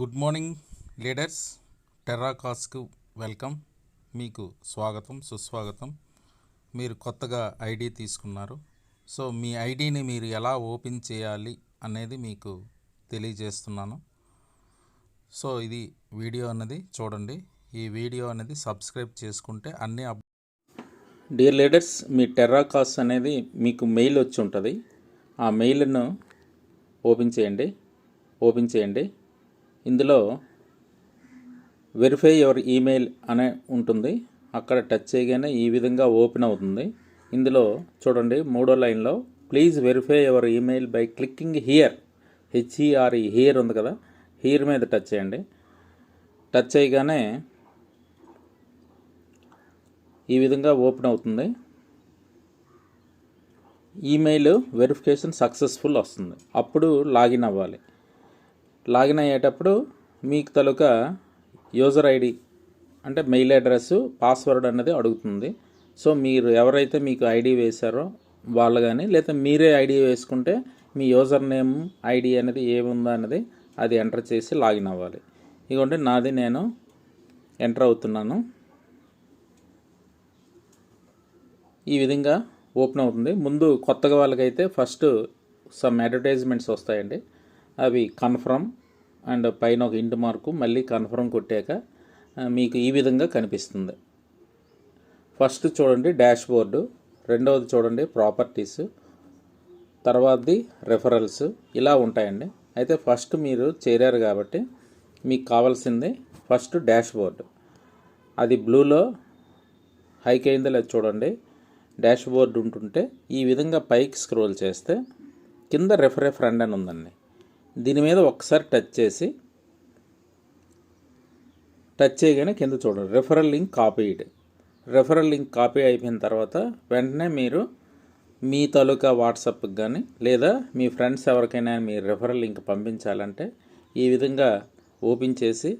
Good morning leaders. టెర్రాకాస్కు welcome. మీకు స్వాగతం సుస్వాగతం. మీరు కొత్తగా ఐడి తీసుకున్నారు. సో మీ ఐడిని మీరు ఎలా ఓపెన్ చేయాలి అనేది మీకు తెలియజేస్తున్నాను. సో ఇది వీడియో అనేది చూడండి. ఈ వీడియో అనేది సబ్స్క్రైబ్ చేసుకుంటే అన్ని అప్ డియర్ లీడర్స్ మీ టెర్రాకాస్ అనేది మీకు మెయిల్ వచ్చి ఉంటుంది. ఆ మెయిల్ను ఓపెన్ చేయండి. ఓపెన్ చేయండి. ఇందులో వెరిఫై యువర్ ఈమెయిల్ అనే ఉంటుంది. అక్కడ టచ్ చేయగానే ఈ విధంగా ఓపెన్ అవుతుంది. ఇందులో చూడండి మూడో లైన్లో please verify your email by clicking here H E R E here ఉంది కదా. హియర్ మీద టచ్ చేయండి. టచ్ చేయగానే ఈ విధంగా ఓపెన్ అవుతుంది. ఈమెయిల్ వెరిఫికేషన్ సక్సెస్ఫుల్ వస్తుంది. అప్పుడు లాగిన్ అవ్వాలి. లాగిన్ అయ్యేటప్పుడు మీకు తలుక యూజర్ ఐడి అంటే మెయిల్ అడ్రస్ పాస్వర్డ్ అనేది అడుగుతుంది. సో మీరు ఎవరైతే మీకు ఐడి వేశారో వాళ్ళు కానీ లేదా మీరే ఐడి వేసుకుంటే మీ యూజర్ నేమ్ ఐడి అనేది ఏముందా అనేది అది ఎంటర్ చేసి లాగిన్ అవ్వాలి. ఇదిగోండి నాది నేను ఎంటర్ అవుతున్నాను. ఈ విధంగా ఓపెన్ అవుతుంది. ముందు కొత్తగా వాళ్ళకైతే ఫస్ట్ సమ్ అడ్వర్టైజ్మెంట్స్ వస్తాయండి. అవి కన్ఫర్మ్ అండ్ పైన ఒక ఇంటి మార్కు మళ్ళీ కన్ఫర్మ్ కొట్టాక మీకు ఈ విధంగా కనిపిస్తుంది. ఫస్ట్ చూడండి డాష్ బోర్డు రెండవది చూడండి ప్రాపర్టీస్ తర్వాతది రెఫరల్స్ ఇలా ఉంటాయండి. అయితే ఫస్ట్ మీరు చేరారు కాబట్టి మీకు కావాల్సింది ఫస్ట్ డాష్ బోర్డు అది బ్లూలో హైక్ అయిందో లేదు చూడండి. డాష్ బోర్డు ఉంటుంటే ఈ విధంగా పైకి స్క్రోల్ చేస్తే కింద రెఫరే ఫ్రెండ్ అని ఉందండి. దీని మీద ఒకసారి టచ్ చేసి టచ్ చేయగానే కింద చూడండి. Referral link copied. Referral link copy అయిపోయిన తర్వాత వెంటనే మీరు మీ తాలూకా వాట్సాప్కి కానీ లేదా మీ ఫ్రెండ్స్ ఎవరికైనా మీ రెఫరల్ లింక్ పంపించాలంటే ఈ విధంగా ఓపెన్ చేసి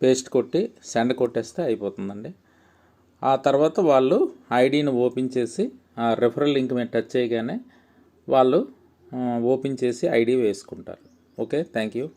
పేస్ట్ కొట్టి సెండ్ కొట్టేస్తే అయిపోతుందండి. ఆ తర్వాత వాళ్ళు ఐడిని ఓపెన్ చేసి ఆ రెఫరల్ లింక్ మీద టచ్ చేయగానే వాళ్ళు ఓపెన్ చేసి ఐడి వేసుకుంటారు. Okay thank you.